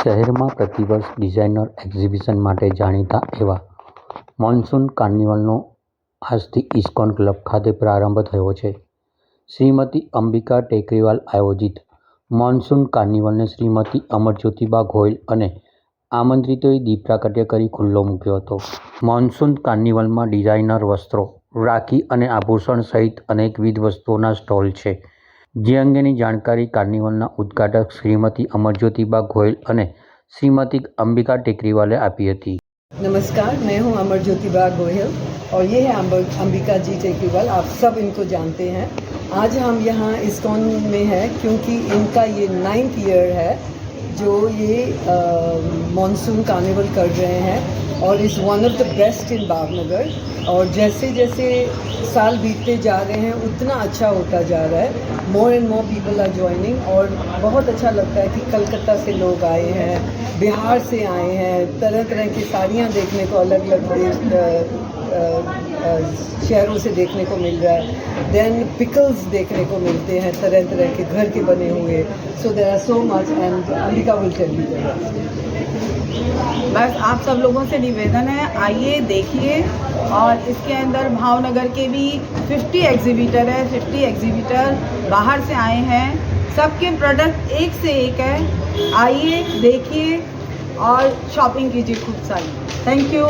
શહેરમાં પ્રતિવર્ષ designer exhibition માટે જાણીતા એવા મોન્સૂન કાર્નિવલનો આજથી ઇસ્કોન ક્લબ ખાતે પ્રારંભ થયો છે. શ્રીમતી અંબિકા ટેકરીવાલ આયોજિત મોન્સૂન કાર્નિવલને શ્રીમતી અમરજ્યોતિબા ગોયલ અને આમંત્રિતોએ દીપ પ્રાગટ્ય કરી ખુલ્લો મૂક્યો હતો. મોન્સૂન કાર્નિવલમાં ડિઝાઇનર વસ્ત્રો, રાખી અને આભૂષણ સહિત અનેકવિધ વસ્તુઓના સ્ટોલ છે. જે અંગેની જાણકારી કાર્નિવલના ઉદ્ઘાટક શ્રીમતી અમરજ્યોતિબા ગોહિલ અને શ્રીમતી અંબિકા ટેકરીવાલે આપી હતી नमस्कार मैं हूं अमर ज्योतिबा गोहिल और ये है अम्ब- अंबिका जी टेकरीवाल आप सब इनको जानते हैं आज हम यहाँ इस्कॉन में हैं क्योंकि इनका ये नाइन्थ ईयर है जो ये मॉनसून कार्निवल कर रहे हैं और is one of the best in Bhavnagar और जैसे जैसे साल बीतते जा रहे हैं, उतना अच्छा होता जा रहा है। More and more people are joining और बहुत अच्छा लगता है कि कलकत्ता से लोग आए हैं, बिहार से आए हैं। तरह तरह की साड़ियाँ देखने को अलग अलग शहरों से देखने को मिल रहा है। देन पिकल्स देखने को मिलते हैं तरह तरह के घर के बने हुए। So there are so much and Ambika will tell you बस आप सब लोगों से निवेदन है, आइए, देखिए। और इसके अंदर भावनगर के भी 50 एग्जीबिटर है 50 एग्जीबिटर बाहर से आए हैं। सबके प्रोडक्ट एक से एक है। आइए, देखिए और शॉपिंग कीजिए खूब सारी। Thank you